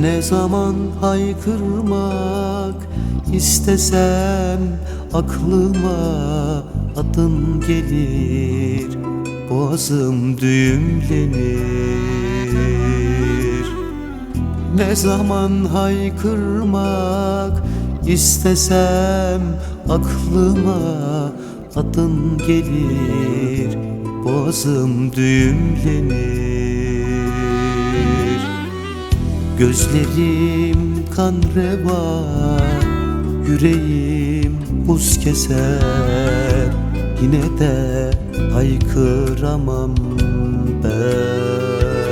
Ne zaman haykırmak istesem aklıma adın gelir Boğazım düğümlenir. Ne zaman haykırmak istesem aklıma adın gelir Boğazım düğümlenir Gözlerim kan revan Yüreğim buz keser. Yine de haykıramam ben.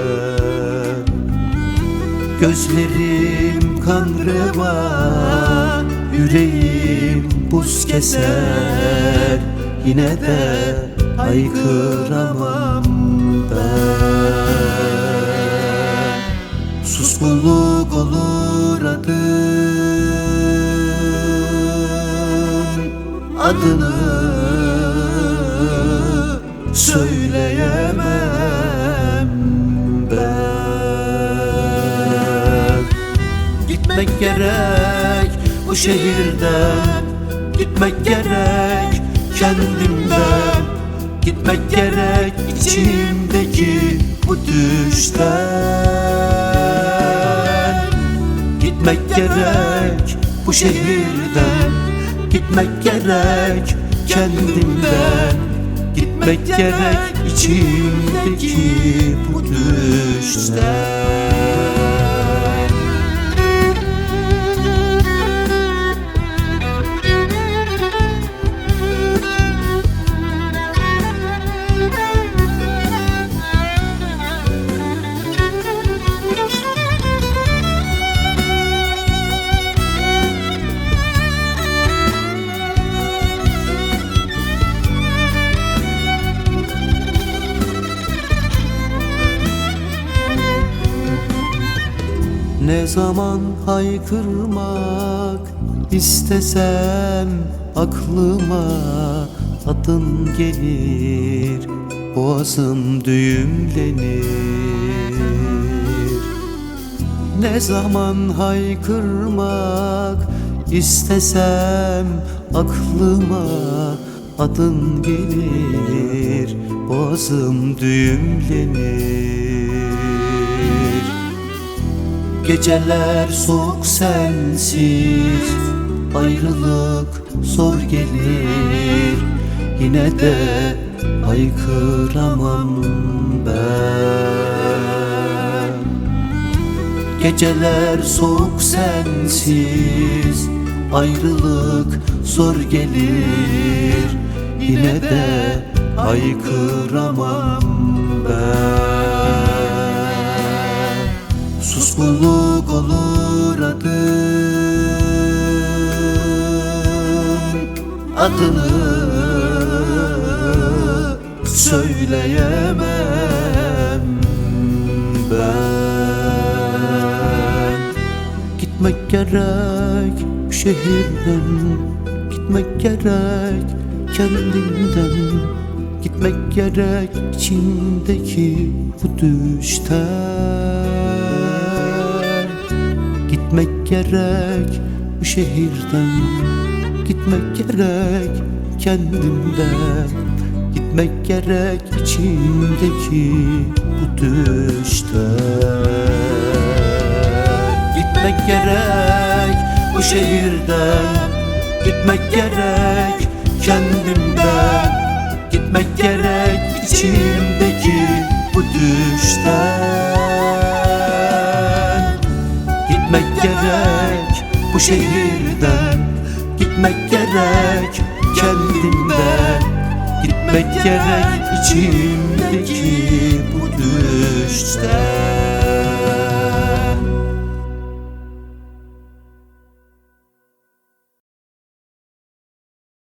Gözlerim kan revan Yüreğim buz keser. Yine de haykıramam Suskunluk olur adın. Adını söyleyemem ben. Gitmek gerek bu şehirden Gitmek gerek kendimden. Gitmek gerek içimdeki bu düşten Gitmek gerek bu şehirden. Gitmek gerek kendimden. Gitmek gerek içimdeki bu düşten Ne zaman haykırmak istesem aklıma adın gelir Boğazım düğümlenir. Ne zaman haykırmak istesem aklıma adın gelir Boğazım düğümlenir Geceler soğuk sensiz Ayrılık zor gelir. Yine de haykıramam ben. Geceler soğuk sensiz Ayrılık zor gelir. Yine de haykıramam ben Suskunluk olur adın. Adını söyleyemem ben. Gitmek gerek şehirden Gitmek gerek kendimden Gitmek gerek içimdeki bu düşten Gitmek gerek bu şehirden. Gitmek gerek kendimden. Gitmek gerek içimdeki bu düşten. Gitmek gerek bu şehirden. Gitmek gerek kendimden. Gitmek gerek içimdeki gerek bu şehirden? Gitmek gerek kendimden. Gitmek gerek içimdeki